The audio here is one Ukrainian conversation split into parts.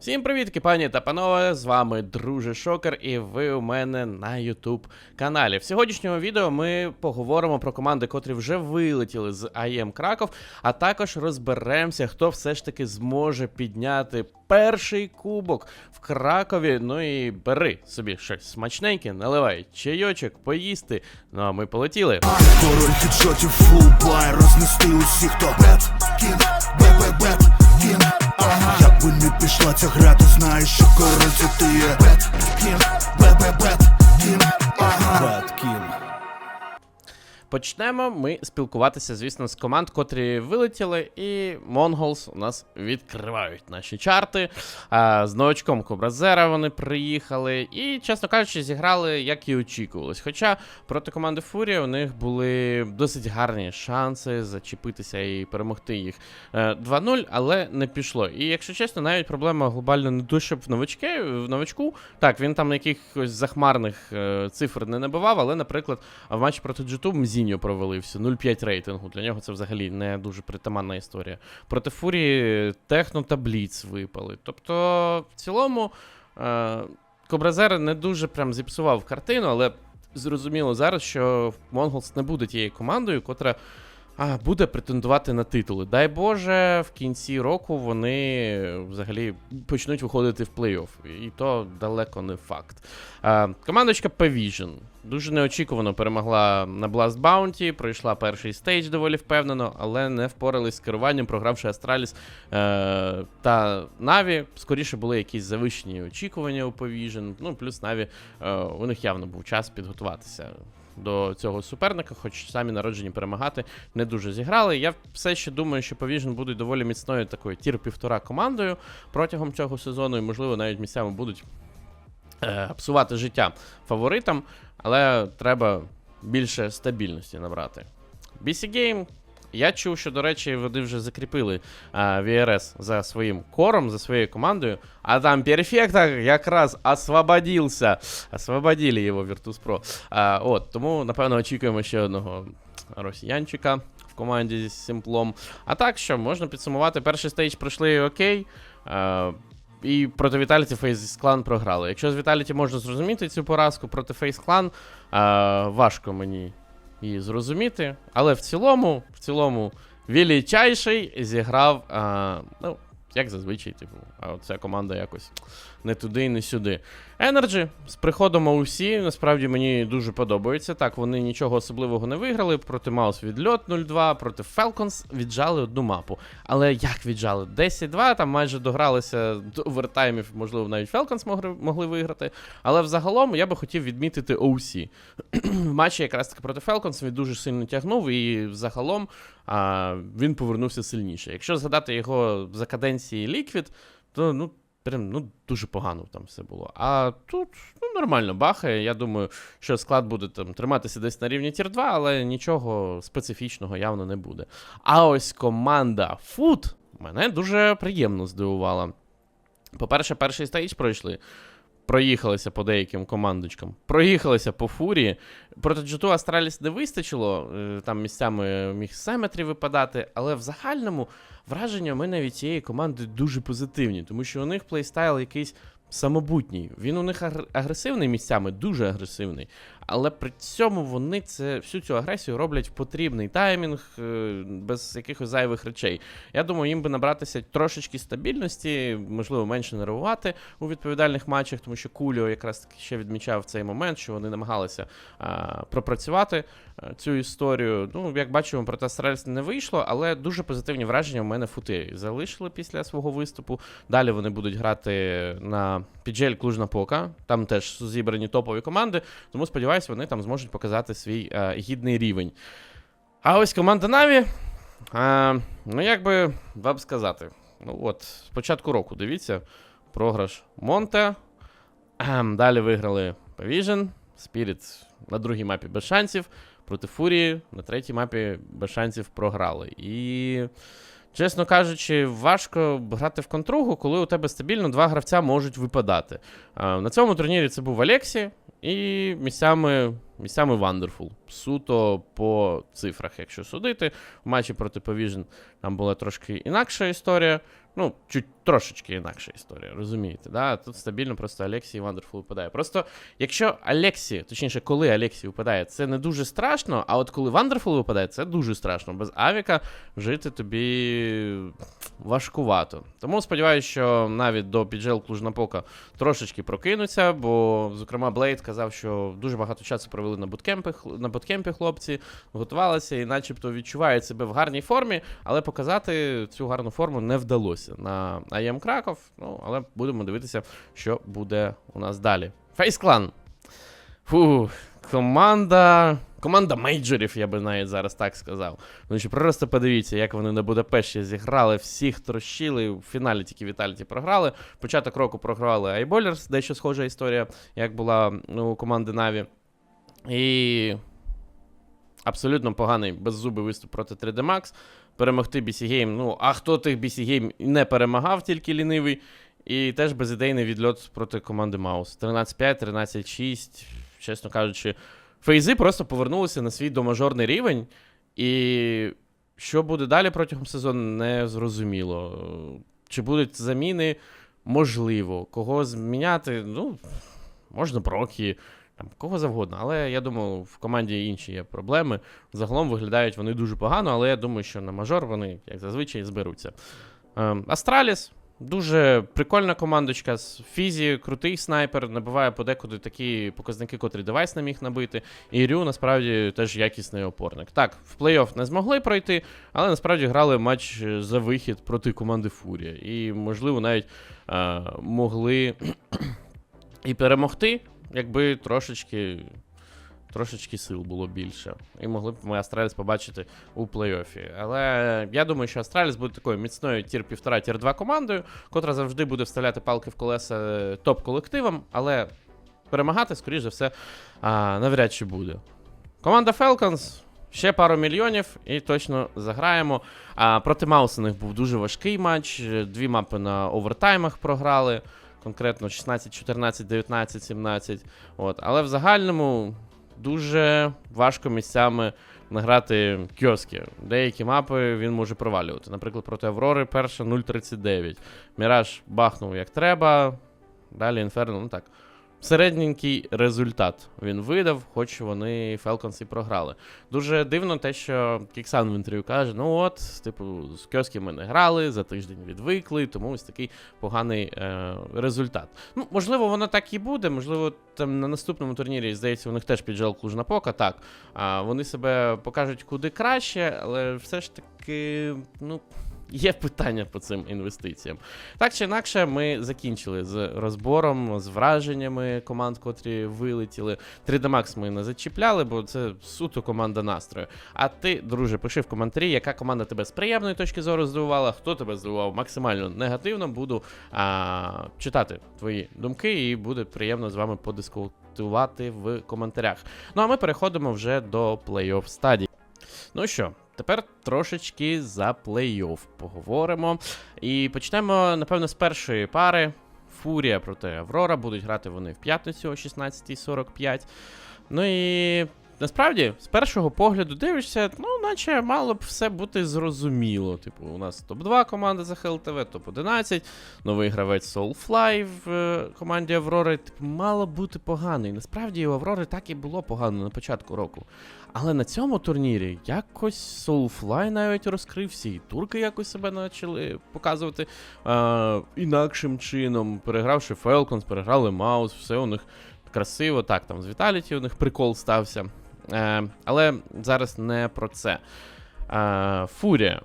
Всім привіт, пані та панове! З вами друже Шокер, і ви у мене на YouTube каналі. В сьогоднішньому відео ми поговоримо про команди, котрі вже вилетіли з АЄМ Краков, а також розберемося, хто все ж таки зможе підняти перший кубок в Кракові. Ну і бери собі щось смачненьке, наливай чайочок, поїсти. Ну а ми полетіли. Король хіджотів фулбай рознести усіх, хто бет кін, бебе бет кін, ага Як не пішла ця гра, то знаєш, що король ти є. Бет бе бебе бет Почнемо ми спілкуватися, звісно, з команд, котрі вилетіли, і Монголс у нас відкривають наші чарти. А, з новачком Кобразера вони приїхали і, чесно кажучи, зіграли, як і очікувалось. Хоча проти команди Фурія у них були досить гарні шанси зачепитися і перемогти їх е, 2-0, але не пішло. І якщо чесно, навіть проблема глобально не щоб в новачки, в новачку. Так, він там якихось захмарних е, цифр не набивав, але, наприклад, в матчі проти G2 Мзіньо провалився. 0,5 рейтингу. Для нього це взагалі не дуже притаманна історія. Проти Фурії Техно та Бліц випали. Тобто, в цілому, е, Кобразер не дуже прям зіпсував картину, але зрозуміло зараз, що Монголс не буде тією командою, котра. А, буде претендувати на титули. Дай Боже, в кінці року вони взагалі почнуть виходити в плей-офф. І то далеко не факт. А, командочка Pavision дуже неочікувано перемогла на Blast Bounty, пройшла перший стейдж доволі впевнено, але не впорались з керуванням, програвши Астраліс е- та Наві. Скоріше були якісь завищені очікування у Pavision. Ну, плюс Наві е- у них явно був час підготуватися до цього суперника, хоч самі народжені перемагати не дуже зіграли. Я все ще думаю, що Pavision будуть доволі міцною такою тір півтора командою протягом цього сезону, і, можливо, навіть місцями будуть е, псувати життя фаворитам, але треба більше стабільності набрати. BC Game. Я чув, що, до речі, вони вже закріпили а, VRS за своїм кором, за своєю командою, а там перфекта якраз освободився. Освободили його Virtus Pro. А, от, тому, напевно, очікуємо ще одного росіянчика в команді з Сімплом. А так що, можна підсумувати, перший стейдж пройшли окей. А, і проти Віталіті Face Clan програли. Якщо з Віталіті можна зрозуміти цю поразку проти Clan, а, важко мені її зрозуміти. Але в цілому, в цілому, величайший зіграв, а, ну, як зазвичай, типу, а ця команда якось не туди і не сюди. Energy з приходом OC, насправді мені дуже подобається. Так, вони нічого особливого не виграли. Проти Маус відльот 0-2, проти Falcons віджали одну мапу. Але як віджали? 10-2, там майже догралися до овертаймів, можливо, навіть Falcons могли, могли виграти. Але взагалом я би хотів відмітити OC. В матчі якраз таки проти Falcons він дуже сильно тягнув, і взагалом а, він повернувся сильніше. Якщо згадати його за каденції Liquid, то ну. Прям ну дуже погано там все було. А тут ну, нормально бахає. Я думаю, що склад буде там триматися десь на рівні тір 2, але нічого специфічного явно не буде. А ось команда Foot мене дуже приємно здивувала. По-перше, перший стейдж пройшли. Проїхалися по деяким командочкам. Проїхалися по фурії. Проти G2 Астраліс не вистачило. е, Там місцями міг Семетрі випадати, але в загальному враження у мене від цієї команди дуже позитивні, тому що у них плейстайл якийсь самобутній. Він у них агр- агресивний місцями, дуже агресивний. Але при цьому вони це всю цю агресію роблять в потрібний таймінг, е, без якихось зайвих речей. Я думаю, їм би набратися трошечки стабільності, можливо, менше нервувати у відповідальних матчах, тому що Куліо якраз таки ще відмічав цей момент, що вони намагалися а, пропрацювати а, цю історію. Ну, як бачимо, проти Астраліс не вийшло, але дуже позитивні враження в мене фути залишили після свого виступу. Далі вони будуть грати на піджель Клужна Пока. Там теж зібрані топові команди, тому сподіваюся, вони там зможуть показати свій а, гідний рівень. А ось команда Наві. А, ну, як би вам сказати, ну от, з початку року, дивіться, програш Монте. Ем, Далі виграли Pavision, Spirit на другій мапі без шансів. Проти Фурії на третій мапі без шансів програли. І, чесно кажучи, важко грати в контругу, коли у тебе стабільно два гравця можуть випадати. На цьому турнірі це був Алексі і місцями, місцями Вандерфул. Суто по цифрах, якщо судити. В матчі проти Повіжн там була трошки інакша історія. Ну, чуть трошечки інакша історія, розумієте? Да? Тут стабільно просто Алексій Вандерфул випадає. Просто якщо Алексі, точніше, коли Алексій випадає, це не дуже страшно, а от коли Вандерфул випадає, це дуже страшно. Без Авіка жити тобі важкувато. Тому сподіваюся, що навіть до піджел Клужнапока трошечки прокинуться, бо, зокрема, Блейд казав, що дуже багато часу провели на буткемпі, на буткемпі хлопці, готувалися і начебто відчувають себе в гарній формі, але показати цю гарну форму не вдалося на АЄМ Краков. Ну, але будемо дивитися, що буде у нас далі. Фейсклан. Фу, команда. Команда мейджорів, я би навіть зараз так сказав. Ну просто подивіться, як вони на Будапешті зіграли, всіх трощили. В фіналі тільки Віталіті програли. Початок року програли Айболерс, дещо схожа історія, як була ну, у команди Наві. І абсолютно поганий беззубий виступ проти 3D Max. Перемогти BC Game. Ну, а хто тих BC Game не перемагав, тільки лінивий. І теж безідейний відльот проти команди Маус. 13-5, 13-6. Чесно кажучи, фейзи просто повернулися на свій домажорний рівень. І що буде далі протягом сезону, не зрозуміло. Чи будуть заміни? Можливо. Кого зміняти? Ну, можна Брокі, там, кого завгодно. Але я думаю, в команді інші є проблеми. Загалом виглядають вони дуже погано, але я думаю, що на мажор вони, як зазвичай, зберуться. Ем, Астраліс. Дуже прикольна командочка з Фізі, крутий снайпер, набиває подекуди такі показники, котрі девайс не міг набити. І Рю насправді теж якісний опорник. Так, в плей-офф не змогли пройти, але насправді грали матч за вихід проти команди Фурія. І, можливо, навіть е, могли і перемогти, якби трошечки. Трошечки сил було більше. І могли б ми Астраліс побачити у плей-оффі. Але я думаю, що Астраліс буде такою міцною тір 1,5, тір 2 командою, котра завжди буде вставляти палки в колеса е, топ-колективам, але перемагати, скоріш за все, а, навряд чи буде. Команда Falcons. Ще пару мільйонів і точно заграємо. А проти Маус у них був дуже важкий матч. Дві мапи на овертаймах програли. Конкретно 16, 14, 19, 17. От. Але в загальному дуже важко місцями награти кіоски. Деякі мапи він може провалювати. Наприклад, проти Аврори перша 0.39. Міраж бахнув як треба. Далі Інферно, ну так. Середненький результат він видав, хоч вони Falcons і програли. Дуже дивно те, що Кіксан в інтерв'ю каже: ну от, типу, з кіоски ми не грали, за тиждень відвикли, тому ось такий поганий е, результат. Ну, можливо, воно так і буде. Можливо, там на наступному турнірі, здається, у них теж піджел Клужна Пока, так. А вони себе покажуть куди краще, але все ж таки, ну. Є питання по цим інвестиціям. Так чи інакше, ми закінчили з розбором, з враженнями команд, котрі вилетіли. 3D Max ми не зачіпляли, бо це суто команда настрою. А ти, друже, пиши в коментарі, яка команда тебе з приємної точки зору здивувала, хто тебе здивував максимально негативно. Буду а, читати твої думки, і буде приємно з вами подискутувати в коментарях. Ну а ми переходимо вже до плей-офф стадії. Ну що, тепер трошечки за плей-офф поговоримо. І почнемо, напевно, з першої пари. Фурія проти Аврора. Будуть грати вони в п'ятницю о 16.45. Ну і насправді, з першого погляду дивишся, ну, наче мало б все бути зрозуміло. Типу, у нас топ-2 команда за ХЛТВ, топ-11, новий гравець Soulfly в е, команді Аврори. Типу, мало бути поганий. Насправді у Аврори так і було погано на початку року. Але на цьому турнірі якось Soulfly навіть розкрився, і турки якось себе почали показувати е, інакшим чином. Перегравши Falcons, переграли Маус, все у них красиво. Так, там з Vitality у них прикол стався. Е, але зараз не про це. Е, Фурія.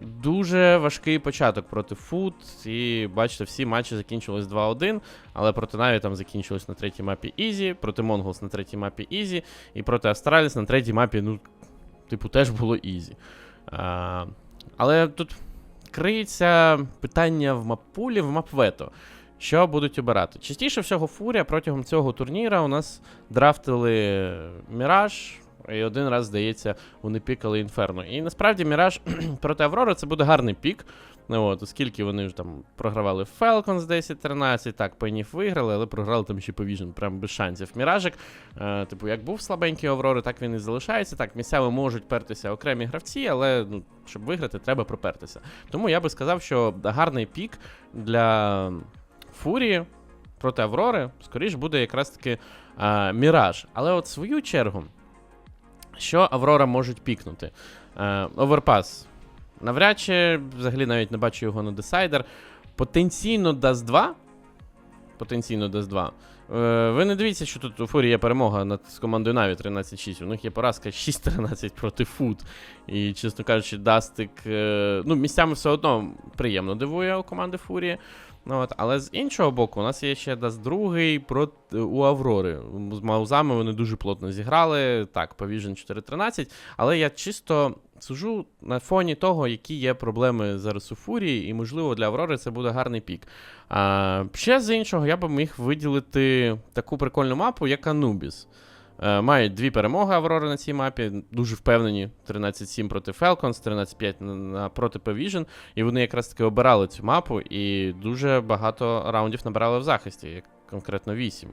Дуже важкий початок проти Фут. І бачите, всі матчі закінчились 2-1. Але проти Наві там закінчилось на третій мапі Ізі, проти Монголс на третій мапі Ізі, і проти Астраліс на третій мапі, ну, типу, теж було Ізі. А, але тут криється питання в маппулі, в мапвето. Що будуть обирати? Частіше всього, Фурія протягом цього турніра у нас драфтили Міраж, і один раз, здається, вони пікали Інферно. І насправді Міраж проти Аврори це буде гарний пік. Ну от, оскільки вони ж там програвали Falcons 10-13, так, Пенів виграли, але програли там ще Повіжн, прям без шансів. Міражик, е, типу, як був слабенький Аврори, так він і залишається. Так, місцями можуть пертися окремі гравці, але ну, щоб виграти, треба пропертися. Тому я би сказав, що гарний пік для Фурії проти Аврори, скоріш буде якраз таки е, Міраж. Але от в свою чергу, що Аврора можуть пікнути? Е, Оверпас. Навряд чи взагалі навіть не бачу його на десайдер. Потенційно дасть 2. Потенційно дасть 2. Е, ви не дивіться, що тут у Фурі є перемога над командою Наві 13-6. У них є поразка 6-13 проти Фут. І, чесно кажучи, Дастик. Е, ну, місцями все одно приємно дивує у команди Фурії. Ну, от, але з іншого боку, у нас є ще Даст другий проти у Аврори. З Маузами вони дуже плотно зіграли. Так, Повіжен 4-13. Але я чисто сужу на фоні того, які є проблеми зараз у Фурії, і, можливо, для Аврори це буде гарний пік. А, ще з іншого, я би міг виділити таку прикольну мапу, як Анубіс. Е, мають дві перемоги Аврори на цій мапі, дуже впевнені. 13-7 проти Falcons, 13-5 на, на проти Pavilion. І вони якраз таки обирали цю мапу і дуже багато раундів набирали в захисті, як конкретно 8.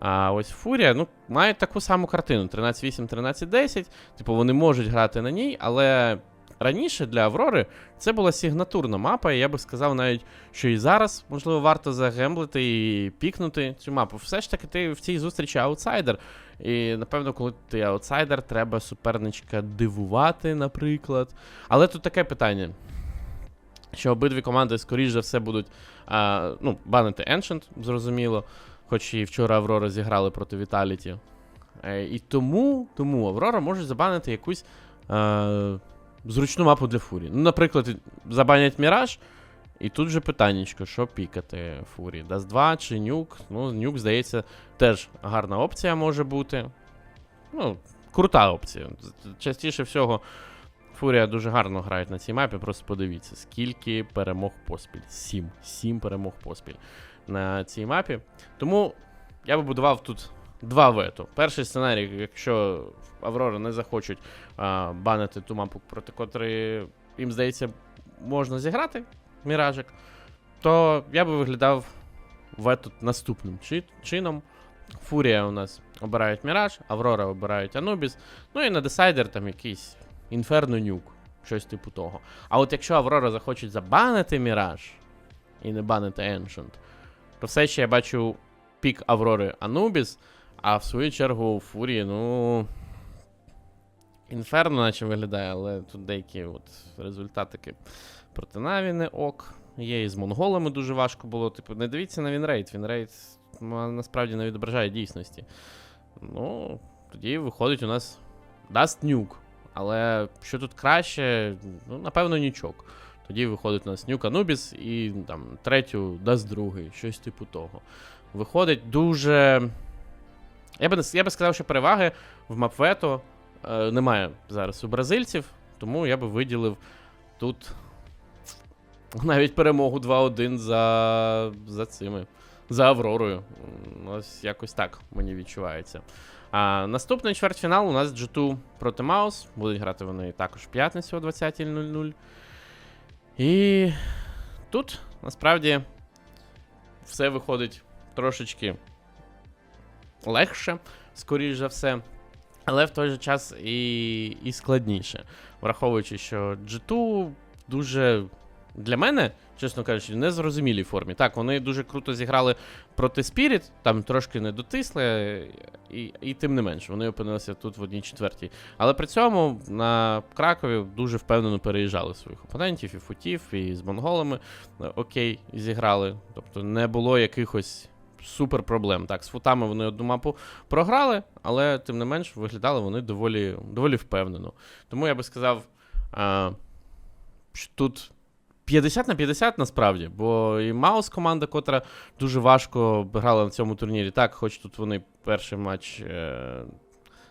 А ось Фурія, ну, мають таку саму картину: 13-8, 13-10. Типу, вони можуть грати на ній, але раніше для Аврори це була сигнатурна мапа, і я би сказав навіть, що і зараз, можливо, варто загемблити і пікнути цю мапу. Все ж таки, ти в цій зустрічі аутсайдер. І напевно, коли ти аутсайдер, треба суперничка дивувати, наприклад. Але тут таке питання. Що обидві команди, скоріш за все, будуть а, ну, банити Ancient, зрозуміло. Хоч і вчора Аврора зіграли проти Vitality. Е, і тому, тому Аврора може забанити якусь е, зручну мапу для Фурі. Ну, наприклад, забанять Міраж, і тут же питаннячко, що пікати Фурі? Даст 2 чи нюк? Ну, нюк, здається, теж гарна опція може бути. Ну, крута опція. Частіше всього, Фурія дуже гарно грають на цій мапі. Просто подивіться, скільки перемог поспіль. Сім. Сім перемог поспіль на цій мапі. Тому я би будував тут два вето. Перший сценарій, якщо Аврора не захочуть а, банити ту мапу, проти котрої їм здається, можна зіграти Міражик, то я би виглядав вето наступним чи- чином. Фурія у нас обирають Міраж, Аврора обирають Анубіс. Ну і на десайдер там якийсь Інферно нюк, щось типу того. А от якщо Аврора захочуть забанити Міраж і не банити Ancient, то все ще я бачу пік Аврори Анубіс, а в свою чергу у Фурії, ну. Інферно, наче виглядає, але тут деякі от результатики проти Наві не ок. Є і з монголами дуже важко було. Типу, не дивіться на Вінрейт. Вінрейт ну, насправді не відображає дійсності. Ну, тоді виходить у нас Даст нюк. Але що тут краще, ну, напевно, нічок. Тоді виходить у нас нюк Анубіс і там третю дасть другий, щось типу того. Виходить дуже. Я би, я би сказав, що переваги в Мапвето е, немає зараз у бразильців, тому я би виділив тут навіть перемогу 2-1 за, за цими. За Авророю. Ось якось так мені відчувається. А наступний чвертьфінал у нас G2 проти Маус. Будуть грати вони також в п'ятницю о 20.00. І тут насправді все виходить трошечки легше, скоріш за все. Але в той же час і, і складніше. Враховуючи, що G2 дуже для мене, чесно кажучи, в незрозумілій формі. Так, вони дуже круто зіграли проти Spirit, там трошки не дотисли, і, і тим не менш, вони опинилися тут в одній четвертій. Але при цьому на Кракові дуже впевнено переїжджали своїх опонентів, і футів, і з монголами е, окей, зіграли. Тобто не було якихось супер проблем. Так, з футами вони одну мапу програли, але тим не менш виглядали вони доволі, доволі впевнено. Тому я би сказав, а, що тут 50 на 50 насправді, бо і Маус команда, котра дуже важко грала на цьому турнірі. Так, хоч тут вони перший матч е,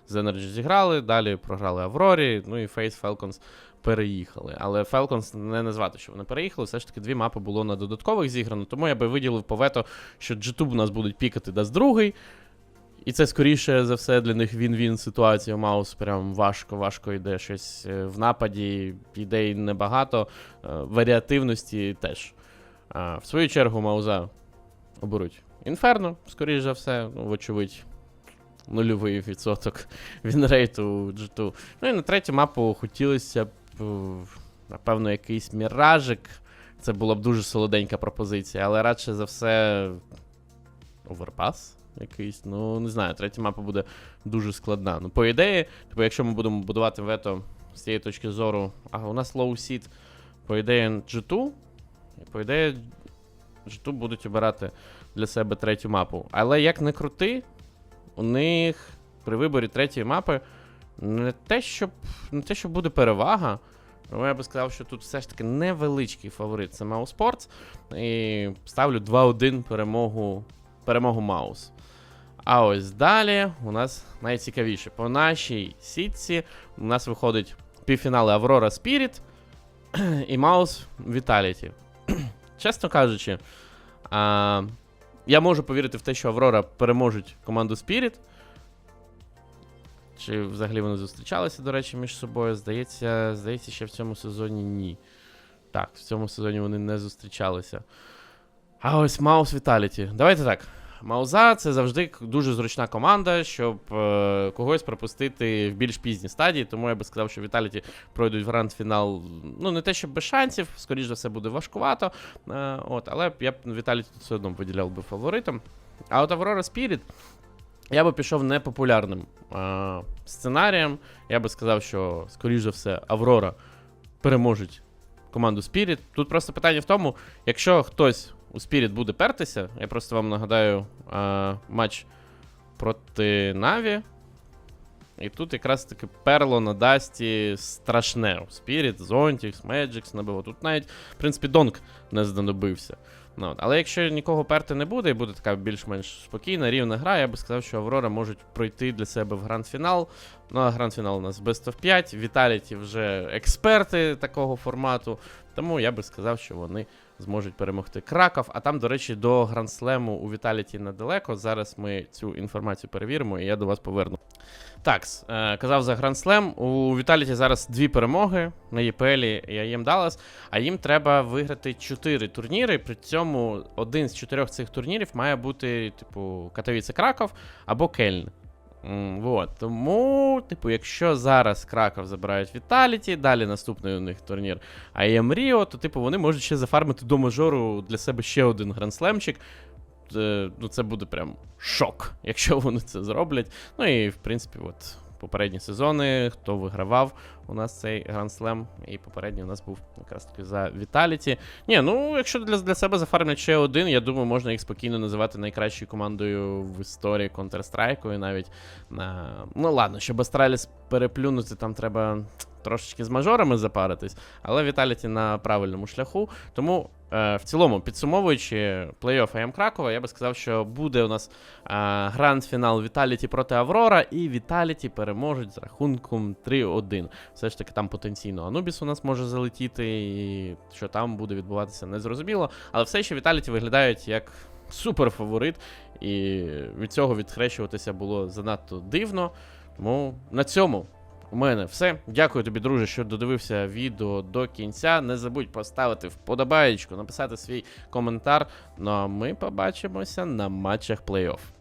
з Energy зіграли, далі програли Аврорі, ну і Face Falcons переїхали. Але Falcons не назвати, що вони переїхали. Все ж таки дві мапи було на додаткових зіграно, тому я би виділив по вето, що G2 у нас будуть пікати дасть другий. І це скоріше за все для них він-він ситуація. Маус прям важко, важко йде щось е, в нападі, ідей небагато, е, варіативності теж. А, в свою чергу Мауза оберуть Інферно, скоріш за все, ну, вочевидь, нульовий відсоток вінрейту G2. Ну і на третю мапу хотілося б, напевно, якийсь міражик. Це була б дуже солоденька пропозиція, але радше за все. Оверпас якийсь. Ну, не знаю, третя мапа буде дуже складна. Ну, по ідеї, типу, якщо ми будемо будувати вето з цієї точки зору, а у нас low seed, по ідеї G2, і по ідеї G2 будуть обирати для себе третю мапу. Але як не крути, у них при виборі третьої мапи не те, щоб, не те, що буде перевага. Але Я би сказав, що тут все ж таки невеличкий фаворит це Маус Sports. І ставлю 2-1 перемогу, перемогу Маус. А ось далі у нас найцікавіше. По нашій сітці у нас виходить півфінали Аврора Spirit і Маус Vitality. Чесно кажучи, а, я можу повірити в те, що Аврора переможуть команду Spirit. Чи взагалі вони зустрічалися, до речі, між собою? Здається, здається, ще в цьому сезоні ні. Так, в цьому сезоні вони не зустрічалися. А ось Маус Віталіті. Давайте так. Мауза це завжди дуже зручна команда, щоб е, когось пропустити в більш пізній стадії. Тому я би сказав, що Віталіті пройдуть в гранд-фінал. Ну, не те, щоб без шансів, скоріш за все, буде важкувато. Е, от, але я б Віталіті все одно виділяв би фаворитом. А от Аврора Спіріт. Я би пішов непопулярним е, сценарієм. Я би сказав, що, скоріш за все, Аврора переможуть команду Spirit. Тут просто питання в тому, якщо хтось у Spirit буде пертися, я просто вам нагадаю е, матч проти Наві. І тут якраз таки перло на Дасті страшне. Spirit, Zonтix, Magix набило. Тут навіть, в принципі, Донк не знадобився. Ну. Але якщо нікого перти не буде, і буде така більш-менш спокійна, рівна гра, я би сказав, що Аврора можуть пройти для себе в гранд-фінал. Ну, а гранд-фінал у нас Best of 5. Віталіті вже експерти такого формату. Тому я би сказав, що вони зможуть перемогти Краков. А там, до речі, до гранд-слему у Віталіті недалеко. Зараз ми цю інформацію перевіримо, і я до вас поверну. Так, е, казав за гранд-слем. У Віталіті зараз дві перемоги на ЄПЛ і АЄМ Даллас. А їм треба виграти 4 турніри. При цьому один з чотирьох цих турнірів має бути, типу, Катовіце Краков або Кельн. Вот. Тому, типу, якщо зараз Краков забирають Віталіті, далі наступний у них турнір АЄМ Ріо, то, типу, вони можуть ще зафармити до мажору для себе ще один грандслемчик. Е, Ну, це буде прям шок, якщо вони це зроблять. Ну і в принципі, от попередні сезони, хто вигравав у нас цей гранд-слем, і попередній у нас був якраз таки за Віталіті. Ні, ну якщо для, для себе зафармлять ще один, я думаю, можна їх спокійно називати найкращою командою в історії Counter-Strike. І навіть на. Ну ладно, щоб Астраліс переплюнути, там треба трошечки з мажорами запаритись, але Віталіті на правильному шляху. Тому в цілому, підсумовуючи плей-офф АМ Кракова, я би сказав, що буде у нас е, гранд-фінал Віталіті проти Аврора, і Віталіті переможуть з рахунком 3-1. Все ж таки там потенційно Анубіс у нас може залетіти, і що там буде відбуватися, незрозуміло. Але все ще Віталіті виглядають як суперфаворит, і від цього відхрещуватися було занадто дивно. Тому на цьому у мене все. Дякую тобі, друже, що додивився відео до кінця. Не забудь поставити вподобаєчку, написати свій коментар. Ну а ми побачимося на матчах плей-офф.